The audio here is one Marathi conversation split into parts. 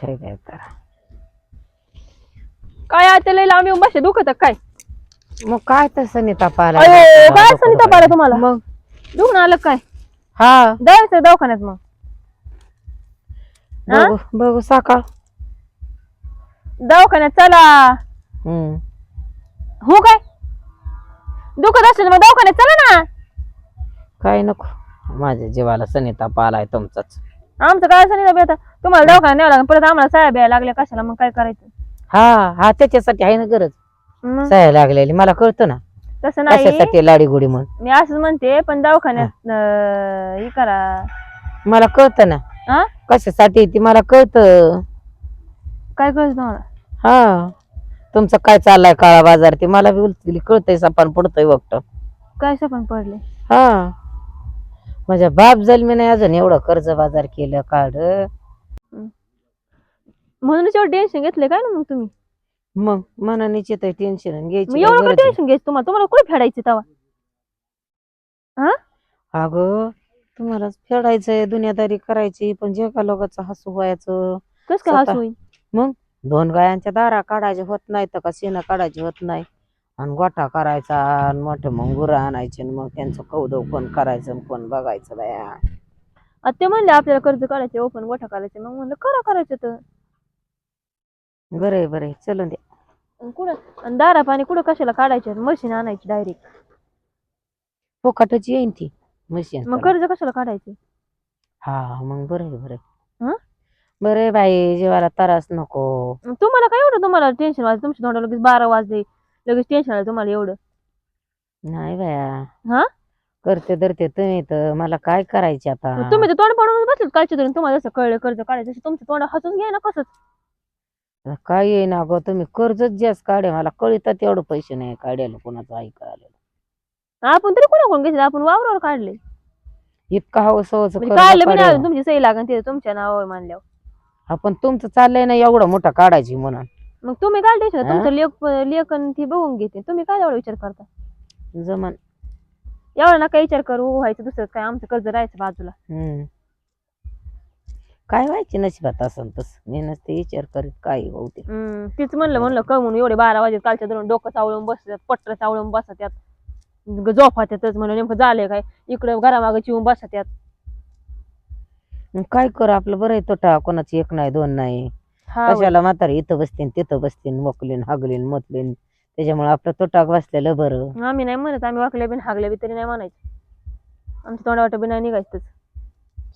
काय काय करा काय आता लय लांब येऊन दुखत काय? मग काय तसं नाही तापाला अयो काय असं नाही तपाला तुम्हाला? मग? दुखणं आलं काय? हा. जायचं दवाखान्यात मग. हा? बघू बघू सकाळ. दवाखान्यात चला. हम्म. हो काय? दुखत असेल मग दवाखान्यात चला ना. काय नको. माझ्या जीवाला सनी ताप आलाय तुमचाच. आमचं काय असं नाही आता तुम्हाला दवाखान्यात न्यावं लागेल परत आम्हाला साया बिया लागल्या कशाला मग काय करायचं? हा हा त्याच्यासाठी आहे ना गरज. मग? सह्या लागलेली मला कळतं ना. तसं नाही. कशासाठी लाडी गोडी म्हणून? मी असंच म्हणते पण दवाखान्यात अं, हे करा. मला कळतं ना. हा? कशासाठी ती मला कळतं. काय करायचं तुम्हाला? हा. तुमचं काय चाललाय काळा बाजार ते मला बी कळतंय सपान पडतंय वक्त. काय पण पडले? हा. माझ्या बाप जन्मी नाही अजून एवढं कर्ज बाजार केलं काढ म्हणूनच एवढं टेन्शन घेतलंय काय ना मग तुम्ही? मग मनानेच येत टेन्शन मग घ्यायची एवढं काय काय गरज आहे? टेन्शन घ्यायचं तुम्हाला? तुम्हाला कुठे फेडायचं तेव्हा? अगं तुम्हाला फेडायचंय दुनियादारी करायची पण जे का लोकांचं हसू व्हायचं कस काय स्वतः- हसू होईल? मग दोन गायांच्या दारा काढायचे होत नाही तर का शेणं काढायची होत नाही? आणि गोठा करायचा आणि मोठे मग गुरं आणायचे आणि मग त्यांचं कौदव कोण करायचं आणि कोण बघायचं बाया? आता ते म्हणले आपल्याला कर्ज काढायचे ओपन गोठा करायचे मग म्हणलं करा करायचं तर. बरं बरं चलून द्या आणि कुठं? आणि दारा पाणी कुठं कशाला काढायचे? मशीन आणायची डायरेक्ट फोकाटच येईन ती. मशीन मग कर्ज कशाला काढायचे? हा मग बरं आहे बरं हं? आहे. बरं आहे बाई जीवाला त्रास नको. मग तुम्हाला काय एवढं? तुम्हाला टेन्शन वाजलं तुमच्या तोंडाला लगेच बारा वाजले. लगेच टेन्शन आलं तुम्हाला एवढं. नाही बाया. हा? करते धरते तुम्ही तर. मला काय करायचे आता? तुम्ही तर तोंड पाडून बसले कालच्या धरून तुम्हाला जसं कळलं कर्ज काढायचं तसं तुमचं तोंड हसून घ्या ना कसंच आता काय येईना गं तुम्ही कर्जच जास्त काढे. मला कळतात एवढं पैसे नाही काढायला कोणाचं ऐकायला आपण तरी कोणा कोण घेतलं? आपण वावरावर काढले. इतका हवस हवस म्हणजे काढलं बी नाही तुमची सही लागन ते तुमच्या नावावर मानल्यावर आपण तुमचं चाललंय ना एवढं मोठा काढायची म्हणून. मग तुम्ही काय टेन्शन हा? तुमचं लेख लेख आणि ती बघून घेते. तुम्ही काय एवढा विचार करता? जमन. एवढा नका विचार करू व्हायचं दुसरं काय आमचं कर्ज राहायचं बाजूला. हम्म. काय व्हायचे नशिबात असं तस? मी नसते विचार करीत काय होते हम्म, तीच म्हणलं म्हणलं कमून एवढे बारा वाजे कालच्या धरून डोकं चावळून बसतात पट्टर चावळून बसतात. झोपात्यातच म्हणलं नेमकं झालंय काय? इकडे घरामागे चिवून बसतात. मग काय करू आपलं? बरं आहे तोटा कोणाची एक नाही दोन नाही. हा होय. कशाला म्हातारी इथं बसतीन तिथं बसतीन मोकलीन हागलीन मतलीन. त्याच्यामुळे आपलं तोटाक बसलेलं बरं. आम्ही नाही म्हणत आम्ही वाकल्या बिन हागल्या बी तरी नाही म्हणायचं. आमच्या तोंडा वाटत बी नाही निघायचं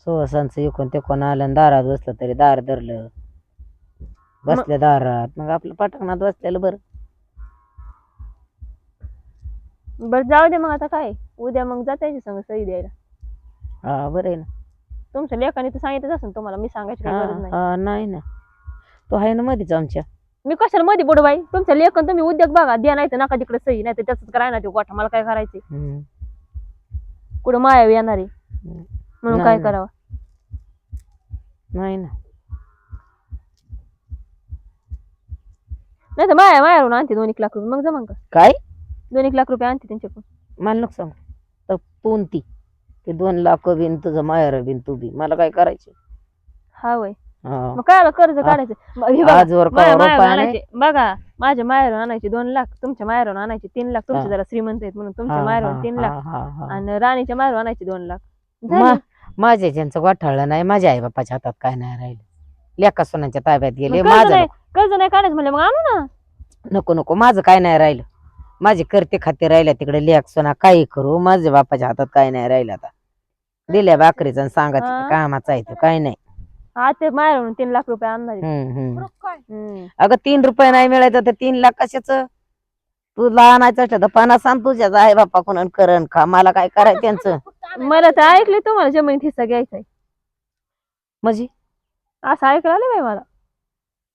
सोळसांचं इकून ते कोण आलं आणि दारात बसलं तरी दार धरलं. बसल्या दारात मग आपलं पटकनात बसलेलं बरं. बरं जाऊ दे मग आता काय? उद्या मग जाता यायची संग सही द्यायला. हा बरं आहे ना. तुमच्या लेखाने तर सांगितलं असेल तुम्हाला मी सांगायची काही गरज हा नाही. हा, नाही ना. तो आहे ना मध्येच आमच्या. मी कशाला मध्ये बुडू बाई तुमच्या लेखन तुम्ही उद्योग बघा द्या नाही तर नका तिकडे सही नाही तर त्याच कराय ना ते गोठा मला काय करायचे हम्म. कुठं माया येणार? आहे म्हणून काय नाही. करावं? नाही ना. नाही तर माया मायावरून आणते दोन एक लाख रुपये. मग जमन का काय? दोन एक लाख रुपये आणते त्यांच्याकडून. मला नको सांग. तर तून ती. दोन लाख बिन तुझं मायर बिन तू बी. मला काय करायचे? हा वय. मग काय कर्ज काढायचं? मग हे बघा, आजवर माया- कवा मायावरून रुपया नाही. आणायचे. बघा माझ्या मायावरून आणायचे दोन लाख तुमच्या मायावरून आणायचे तीन लाख. तुमचे हा. जरा श्रीमंत आहेत म्हणून तुमच्या मायावरून हा, तीन लाख. आणि राणीच्या मायावरून आणायचे दोन लाख. झाली. मा- माझ्या ज्यांचं गोठाळलं नाही माझ्या आई बापाच्या हातात काय नाही राहिलं लेका सोनाच्या ताब्यात गेले मग कर्ज माझं नाही नको. कर्ज नाही काढायचं म्हणलं मग आणू ना नको नको माझं काय नाही राहिलं माझे करते खाते राहिल्या तिकडे लेख सोना काही करू माझ्या बापाच्या हातात काय नाही राहिलं आता दिल्या बाकरीचं आणि सांगा हा. तिथे कामाचं आहे ते काय नाही ते तीन लाख रुपये आणणार आहेत. हम्म, हम्म. हम्म. अगं तीन रुपये नाही मिळायचं तर तीन लाख कशाच तू लहानाचं असलं तर पन्नास सांग तुझ्याच आई बापा कोण करण खा. मला काय करायचं त्यांचं? मला तर ऐकले तुम्हाला जमिनीत हिस्सा घ्यायचा आहे. म्हणजे? असं ऐकायला आले बाई मला.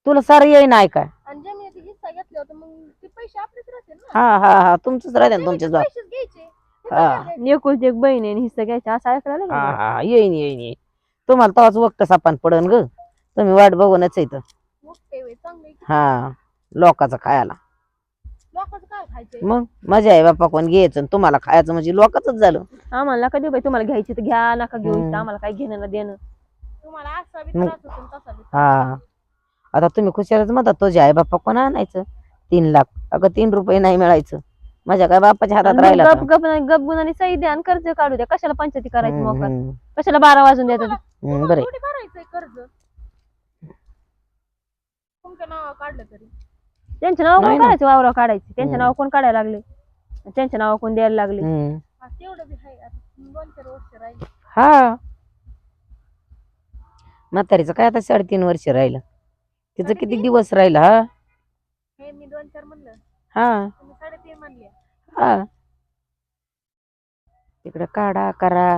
तुला सारं येईन ऐकाय. आणि जमिनीचा हिस्सा घेतला होता मग ते पैसे आपलेच राहतील ना? हा हा हा तुमचंच राहते ना तुमच्या जमिनीचे जात पैसेच घ्यायचे. हे हा. सगळं घ्यायचं. एक बहीण आहे आणि हिस्सा घ्यायचा. असं ऐकायला आले हा बाई मला. हा येईन येईन येईन. तुम्हाला तवाच वक्त सापान पडन ग. तुम्ही वाट बघूनच येतं. मोठे वे चांगले. हा लोकाचं खायला. लोकांचं काय खायचंय? मग? मजा आहे बाप्पा कोण घ्यायचं आणि तुम्हाला खायचं म्हणजे लोकच झालं. आम्हाला कधी बाई तुम्हाला घ्यायची तर घ्या नका घेऊ. हम्म. इथं आम्हाला काय घेणं ना देणं. तुम्हाला असा बी मग- त्रास होतो आणि तसा बी हा. आता तुम्ही खुशालच म्हणता तुझे आई बाप्पा कोण आणायचं? तीन लाख. अगं तीन रुपये नाही मिळायचं. माझ्या काय बाप्पाच्या हातात आणि राहिला मग का? गप गप गप गुणाने सही द्या आणि कर्ज काढू द्या. कशाला पंचायती करायची मोकार कशाला बारा वाजून तुम्हाला बरं. थोडी भरायचंय कर्ज? तुमच्या काढलं तरी. त्यांच्या नाव नाही कोण ना. काढायचं? वावराव काढायचे. त्यांच्या. नाव कोण काढायला लागले? त्यांच्या नाव कोण द्यायला लागले? हम्म. हा, तेवढं बी आहे आता दोन चार वर्ष राहिले. हा. म्हातारीचं काय आता साडेतीन वर्ष राहिलं? तिचं किती? दिवस राहिलं हा? हे मी दोन चार म्हणलं. हा. तुम्ही साडेतीन म्हणले. हा. तिकडे काढा करा.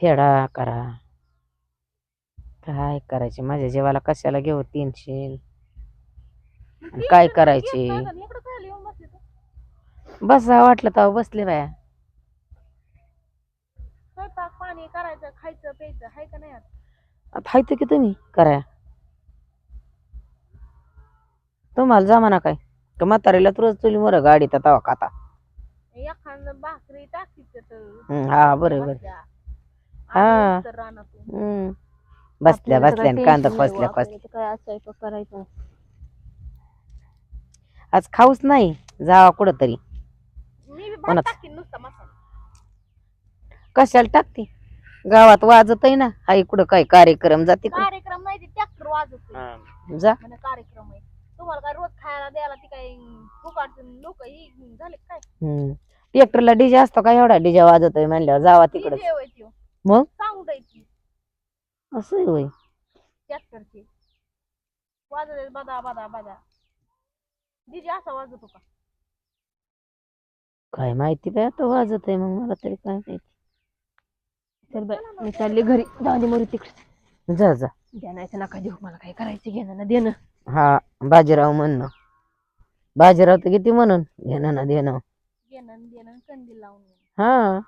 फेडा करा. काय करायचे? माझ्या जीवाला कशाला घेऊ? तीनशे. काय करायचे बस वाटलं तर बसले बाया स्वयंपाक पाणी करायचं खायचं प्यायचं हाय का नाही आता? आता हायत की तुम्ही करा तुम्हाला जमाना काय का म्हातारीला रोज तुली मोर गाडी तर तवा खाता एखादं भाकरी तर हा बरं बरं बसल्या. हा. रानातून. हम्म. बसल्या आपल्याला बसल्या आणि कांदा tension आपल्याला तर काय आज स्वयंपाक करायचा आज खाऊच नाही जावा कुठं तरी मी बी भात कोणाचं? टाकीन नुसता मसाला. कशाला टाकते? गावात वाजत आहे ना हाय कुठं काय कार्यक्रम जाते? कार्यक्रम नाही ट्रॅक्टर वाजत जा. म्हणे कार्यक्रम आहे. तुम्हाला काय रोज खायला द्यायला ती काय लोक ही झाले काय? हम्म. ट्रॅक्टरला डीजे असतो का एवढा? डीजे वाजत आहे म्हणल्यावर जावा तिकडं. मग? साऊंड आहे ती. असं आहे होय. ट्रॅक्टरची वाजत आहे बदा बदा बदा. डीजे असा वाजत होता. काय माहिती बाय आता वाजत आहे मग मला तरी काय माहिती. चल बाई मी चालली घरी. जाऊ दे मरू तिकडे. जा जा. द्यानायचं नका देऊ. मला काय करायचं घेणं ना देणं हा बाजीराव म्हणणं बाजीराव तर किती म्हणून घेणं ना देणं घेणं आणि देणं आणि कंदील लावून. हा.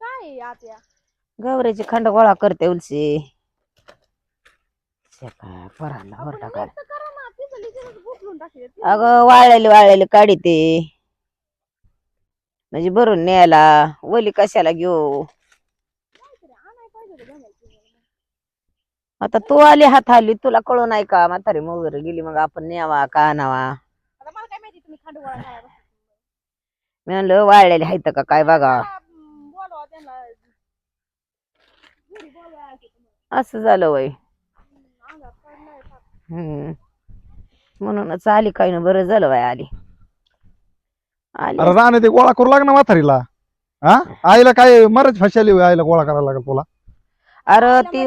काय आहे आत्या गवऱ्याची खंड गोळा करते उलशी. काय पराला वर टाकले अगं वाळलेली वाळलेली काढी ते. म्हणजे भरून न्यायला. ओली कशाला घेऊ? आता तू आली हात हल्ली तुला कळू नाही का? म्हातारी वगैरे गेली मग आपण न्यावा का आणावा. मी म्हणलं वाळलेले आहेत का काय बघा. असं झालं वय. म्हणूनच आली काही ना बरं झालं बाय आली. आली. अरे राणे ते गोळा करू लाग ना म्हातारीला. हा? आईला काय मरच फशाली आईला गोळा करायला लागेल तुला. अरे आईला ती.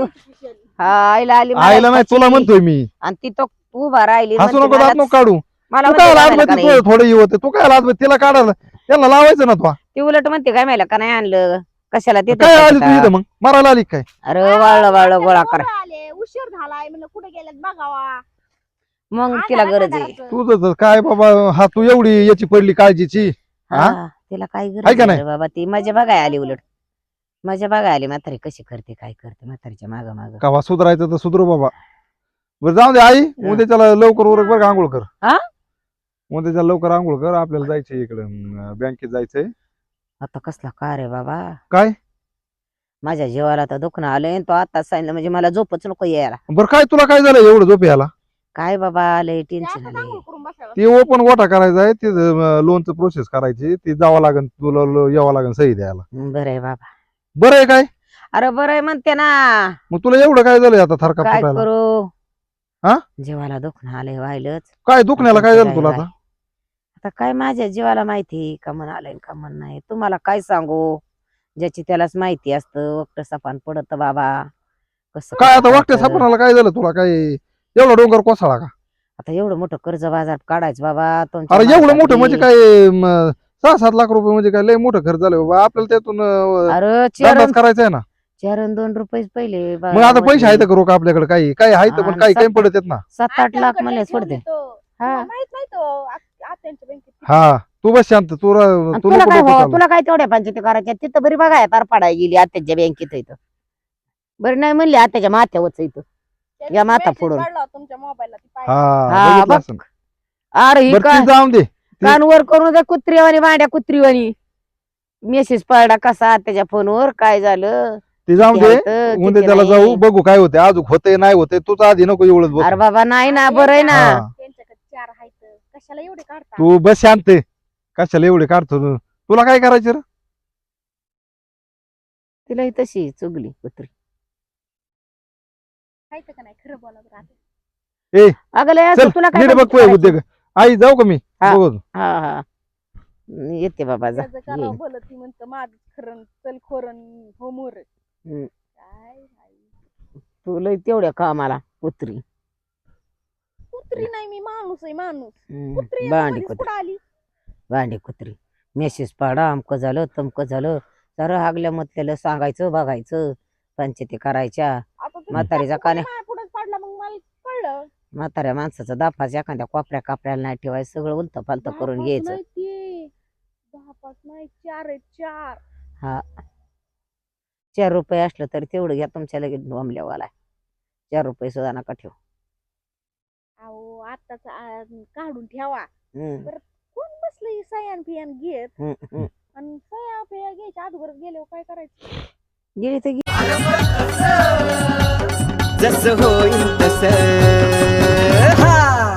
हा आईला आली आईला नाही. तुला म्हणतोय मी. आणि ती तो उभा राहिली हसू म्हणते नको दात मला- नको काढू. मला तू म्हणते काय काय लाज? थोडे ये होते? तू काय लाजमध्ये तिला काढायला त्याला लावायचं ना तू. ती उलट म्हणते काय माहिला का नाही आणलं? कशाला तिथं काय आली तू? इथं मग? मरायला आली काय? अरे वाळलं वाळलं गोळा करा. उशीर झालाय. म्हणलं कुठे गेलेत बघावा. मग तिला गरज आहे. तुझं तर काय बाबा हा तू एवढी याची पडली काळजीची हा? हा, तिला काय आहे गरज का आहे नाही? रे बाबा ती मजा बघाय आली उलट. मजा बघाय आली म्हातारी कशी करते काय करते म्हातारीच्या माग माग. कावा सुधारायचं तर सुधरू बाबा. बरं जाऊ दे आई उद्याच्याला लवकर उरक बरं का आंघोळ कर. हा? उद्याच्या लवकर आंघोळ कर आपल्याला जायचंय इकडे बँकेत जायचंय. आता कसला का रे बाबा. काय? माझ्या जीवाला तर दुखणं आलंय आणि तो आता सांगितलं म्हणजे मला झोपच नको यायला. बरं काय तुला काय झालं एवढं झोप याला काय बाबा आलंय ते टेन्शन आलंय. बसायला. ते ओपन गोठा करायचा आहे ते लोनचं प्रोसेस करायची ती जावं लागेल तुला लो- यावं लागेल सही द्यायला. बरं आहे बाबा. बरं आहे काय? अरे बरं आहे म्हणते ना. मग तुला एवढं काय झालंय आता थरका काय फुटायला करू? हा? जीवाला दुखणं आलंय व्हायलंच. काय दुखण्याला काय झालं तुला आता? आता काय माझ्या जीवाला माहिती का म्हण आलंय का म्हण नाही. तुम्हाला काय सांगू? ज्याची त्यालाच माहिती असतं वक्त सपान पडत बाबा. कसं काय आता वाटतं करायचं. सापणाला काय झालं तुला? काय एवढा डोंगर कोसळा का? आता एवढं मोठं कर्ज बाजार काढायचं बाबा तुमच्या अरे एवढं मोठं माणसाकडे. म्हणजे काय म, सहा सात लाख रुपये म्हणजे काय लय मोठं खर्च झालं बाबा. आपल्याला त्यातून अं, अरे धंदाच करायचा आहे ना. चरण दोन रुपये पहिले बा- मग आता पैसे आहेत का रोख आपल्याकडे? काही काही आहेत पण काही काही पडत आहेत ना. सात आठ लाख मला ठेवले सोडते तो. हा. तुम्हाला माहीत नाही तो आ- आत्यांच्या बँकेत हा. तू बस शांत तू रा- आणि तू तुला नको काय डोकं हो चालवू. तुला काय तेवढ्या पंचायती करायच्या तिथं बरी बघाय तार पाडाय गेली आत्याच्या बँकेत इथं बरं नाही म्हणली आत्याच्या माथ्यावरच इथं या message फोडून. काढला होता तुमच्या मोबाईलला ती पाहिलं. हा हा, बघितलं बघ. असेल. अरे ही बरं काय ती जाऊन दे कान वर करून दे कुत्रीवाणी मांड्या कुत्रीवाणी मेसेज पडला कसा त्याच्या फोनवर काय झालं ती जाऊन दे उद्या किती त्याला नाही. जाऊ बघू काय होते अजून होते नाही होते तूच आधी नको एवढंच अरे बाबा नाही ना बरं आहे ना हा. त्यांच्याकडे चार आहेत कशाला एवढे काढता तू बस शांत आहे. कशाला एवढे काढतो तू? तुला काय करायचं रे तिला ही तशी चुगली कुत्री आहेत का नाही खरं बोला बरं आता. अगं लय असं चल तुला काय नीट बघ पंचायती पोहे करायची? उद्योग आई जाऊ का मी हा. बघू हा हा येते बाबा जा त्याचं करावं ये. भलं ती म्हणतं माझं खरं चल खोरन हो मोर हम्म. काय. तू लय तेवढ्या कामाला कुत्री कुत्री नाही मी माणूस आहे माणूस हम्म. कुत्री भांडी मध्येच कुत्री कुठं आली भांडी कुत्री. मेसेज पाडा अमकं झालं तमकं झालं. तर हागल्या मतल्याला सांगायचं बघायचं. पंचायती करायच्या. म्हातारीचा पडला मग मला कळलं. म्हाताऱ्या माणसाचं दाफाच एखाद्या कोपऱ्या कापऱ्याला नाही ठेवायचं सगळं उलत पालत करून घ्यायचं. नाही ते. दहा पाच नाही चार हा. चार रुपये असलं तरी तेवढं घ्या तुमच्या लगेच डोंबल्यावाला चार रुपये सुद्धा नका ठेव. अहो आताच काढून ठेवा. हम्म, बसलं सयान फियान घेत हम्म. आणि सया फिया घ्यायच्या अगोदर गेल्यावर काय करायचं गेली तर गेली. जस होईल तस हा